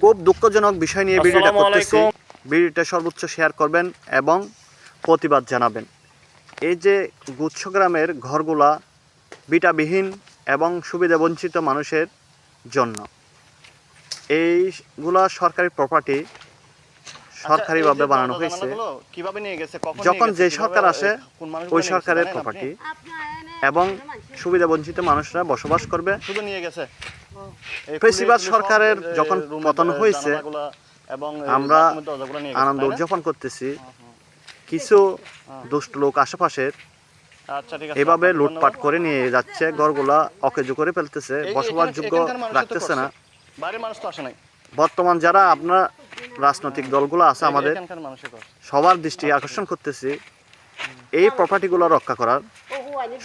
খুব দুঃখজনক বিষয় নিয়ে ভিডিওটা করতেছি। ভিডিওটা সর্বোচ্চ শেয়ার করবেন এবং প্রতিবাদ জানাবেন। এই যে গুচ্ছ গ্রামের ঘরগুলা বিটাবিহীন এবং সুবিধা বঞ্চিত মানুষের জন্য এইগুলা সরকারি প্রপার্টি সরকারিভাবে বানানো হয়েছে। কীভাবে নিয়ে গেছে যখন যে সরকার আসে ওই সরকারের প্রপার্টি এবং সুবিধা বঞ্চিত মানুষরা বসবাস করবে। শুধু নিয়ে গেছে? ফেসিবাদ সরকারের যখন পতন হয়েছে, এবং আমরা আনন্দ উদযাপন করতেছি। কিছু দুষ্ট লোক আশেপাশের আচ্ছা এভাবে লুটপাট করে নিয়ে যাচ্ছে ঘরগুলা অকেজো করে ফেলতেছে বসবাসযোগ্য রাখতেছে না। বর্তমান যারা আপনার রাজনৈতিক দলগুলো আছে আমাদের। সবার দৃষ্টি আকর্ষণ করতেছি। এই প্রপার্টিগুলো রক্ষা করার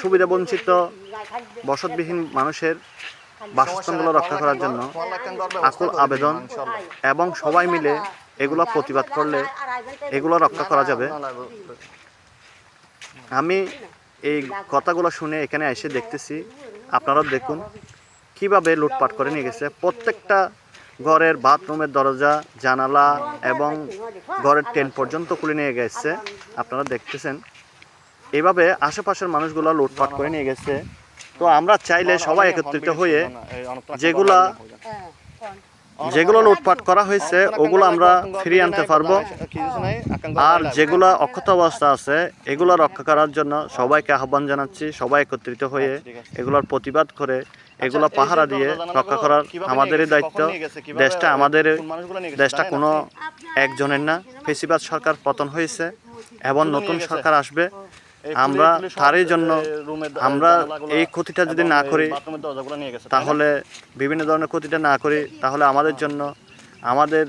সুবিধা বঞ্চিত বসতবিহীন মানুষের বাসস্থানগুলো রক্ষা করার জন্য আকুল আবেদন এবং সবাই মিলে এগুলো প্রতিবাদ করলে এগুলো রক্ষা করা যাবে। আমি এই কথাগুলো শুনে এখানে এসে দেখতেছি। আপনারাও দেখুন কীভাবে লুটপাট করে নিয়ে গেছে। প্রত্যেকটা ঘরের বাথরুমের দরজা, জানালা এবং ঘরের টেন পর্যন্ত খুলে নিয়ে গেছে। আপনারা দেখতেছেন। এইভাবে আশেপাশের মানুষগুলো লুটপাট করে নিয়ে গেছে। তো আমরা চাইলে সবাই একত্রিত হয়ে যেগুলা যেগুলো লুটপাট করা হয়েছে ওগুলো আমরা ফিরিয়ে আনতে পারব। আর যেগুলো অক্ষত অবস্থা আছে এগুলো রক্ষা করার জন্য সবাইকে আহ্বান জানাচ্ছি সবাই একত্রিত হয়ে এগুলোর প্রতিবাদ করে এগুলো পাহারা দিয়ে রক্ষা করার আমাদেরই দায়িত্ব। দেশটা আমাদের দেশটা কোনো একজনের না ফেসিবাদ সরকার পতন হয়েছে এবং নতুন সরকার আসবে। আমরা তারই জন্য আমরা এই ক্ষতিটা যদি না করি তাহলে বিভিন্ন ধরনের ক্ষতিটা না করি তাহলে আমাদের জন্য আমাদের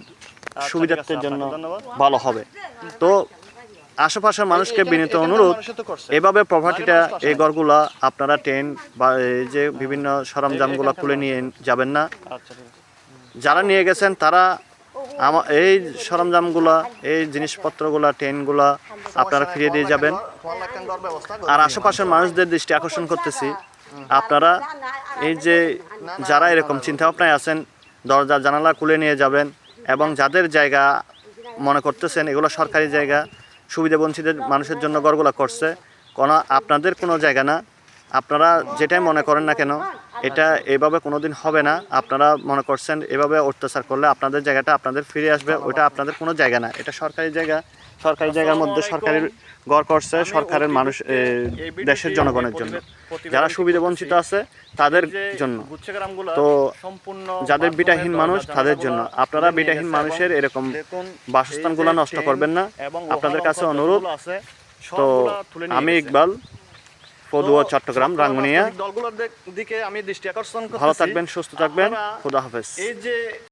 সুবিধার্থের জন্য ভালো হবে। তো আশেপাশের মানুষকে বিনীত অনুরোধ এভাবে প্রপার্টিটা এই ঘরগুলা আপনারা টেন্ট বা এই যে বিভিন্ন সরঞ্জামগুলো খুলে নিয়ে যাবেন না। আচ্ছা যারা নিয়ে গেছেন তারা আমা এই সরঞ্জামগুলা এই জিনিসপত্রগুলা টেনগুলা আপনারা ফিরিয়ে দিয়ে যাবেন। আর আশেপাশের মানুষদের দৃষ্টি আকর্ষণ করতেছি। আপনারা এই যে যারা এরকম চিন্তা ভাবনায় আছেন, দরজা জানালা খুলে নিয়ে যাবেন এবং যাদের জায়গা মনে করতেছেন, এগুলো সরকারি জায়গা সুবিধা বঞ্চিত মানুষের জন্য গড়গোলা করছে, কোনো আপনাদের কোনো জায়গা না। আপনারা যেটাই মনে করেন না কেন, এটা এভাবে কোনোদিন হবে না। আপনারা মনে করছেন এভাবে অত্যাচার করলে আপনাদের জায়গাটা আপনাদের ফিরে আসবে ওটা আপনাদের কোনো জায়গা না। এটা সরকারি জায়গা, সরকারি জায়গার মধ্যে সরকারের গড় করছে সরকারের মানুষ দেশের জনগণের জন্য। যারা সুবিধা বঞ্চিত আছে, তাদের জন্য। তো যাদের বিটাহীন মানুষ, তাদের জন্য। আপনারা বিটাহীন মানুষের এরকম বাসস্থানগুলো নষ্ট করবেন না। আপনাদের কাছে অনুরোধ, তো আমি ইকবাল পদুয়া চট্টগ্রাম রাঙ্গুনিয়া। দলগুলোর দিকে আমি দৃষ্টি আকর্ষণ ভালো থাকবেন সুস্থ থাকবেন। খোদা খুদা হাফেজ। এই যে